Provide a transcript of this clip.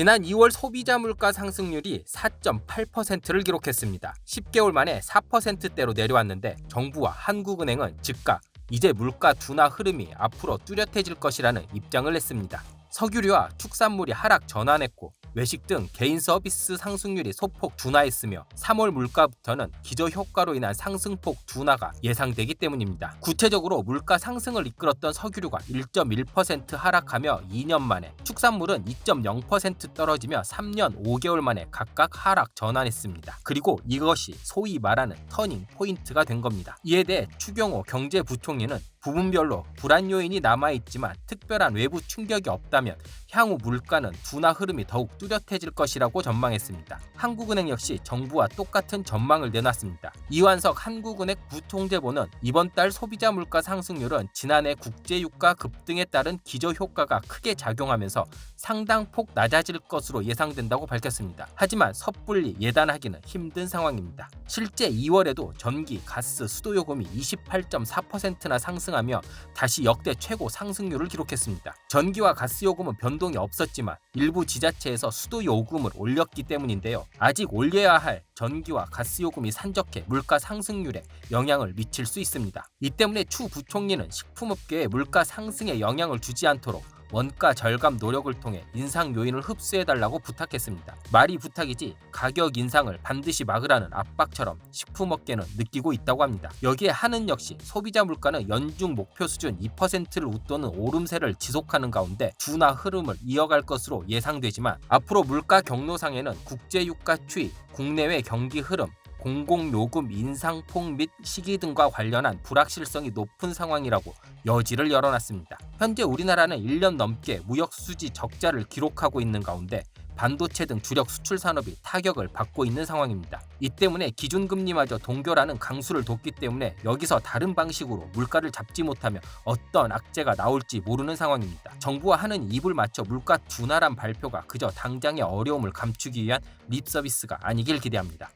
지난 2월 소비자 물가 상승률이 4.8%를 기록했습니다. 10개월 만에 4%대로 내려왔는데 정부와 한국은행은 즉각 이제 물가 둔화 흐름이 앞으로 뚜렷해질 것이라는 입장을 냈습니다. 석유류와 축산물이 하락 전환했고 외식 등 개인 서비스 상승률이 소폭 둔화했으며 3월 물가부터는 기저 효과로 인한 상승폭 둔화가 예상되기 때문입니다. 구체적으로 물가 상승을 이끌었던 석유류가 1.1% 하락하며 2년 만에, 축산물은 2.0% 떨어지며 3년 5개월 만에 각각 하락 전환했습니다. 그리고 이것이 소위 말하는 터닝 포인트가 된 겁니다. 이에 대해 추경호 경제부총리는 부분별로 불안 요인이 남아있지만 특별한 외부 충격이 없다면 향후 물가는 둔화 흐름이 더욱 뚜렷해질 것이라고 전망했습니다. 한국은행 역시 정부와 똑같은 전망을 내놨습니다. 이완석 한국은행 부통제보는 이번 달 소비자 물가 상승률은 지난해 국제유가 급등에 따른 기저 효과가 크게 작용하면서 상당폭 낮아질 것으로 예상된다고 밝혔습니다. 하지만 섣불리 예단하기는 힘든 상황입니다. 실제 2월에도 전기, 가스, 수도 요금이 28.4%나 상승 하며 다시 역대 최고 상승률을 기록했습니다. 전기와 가스 요금은 변동이 없었지만 일부 지자체에서 수도 요금을 올렸기 때문인데요. 아직 올려야 할 전기와 가스 요금이 산적해 물가 상승률에 영향을 미칠 수 있습니다. 이 때문에 추 부총리는 식품업계에 물가 상승에 영향을 주지 않도록 원가 절감 노력을 통해 인상 요인을 흡수해달라고 부탁했습니다. 말이 부탁이지 가격 인상을 반드시 막으라는 압박처럼 식품업계는 느끼고 있다고 합니다. 여기에 한은 역시 소비자 물가는 연중 목표 수준 2%를 웃도는 오름세를 지속하는 가운데 둔화 흐름을 이어갈 것으로 예상되지만 앞으로 물가 경로상에는 국제유가 추이, 국내외 경기 흐름, 공공요금 인상폭 및 시기 등과 관련한 불확실성이 높은 상황이라고 여지를 열어놨습니다. 현재 우리나라는 1년 넘게 무역 수지 적자를 기록하고 있는 가운데 반도체 등 주력 수출 산업이 타격을 받고 있는 상황입니다. 이 때문에 기준금리마저 동결하는 강수를 뒀기 때문에 여기서 다른 방식으로 물가를 잡지 못하면 어떤 악재가 나올지 모르는 상황입니다. 정부와 하는 입을 맞춰 물가 둔화란 발표가 그저 당장의 어려움을 감추기 위한 립 서비스가 아니길 기대합니다.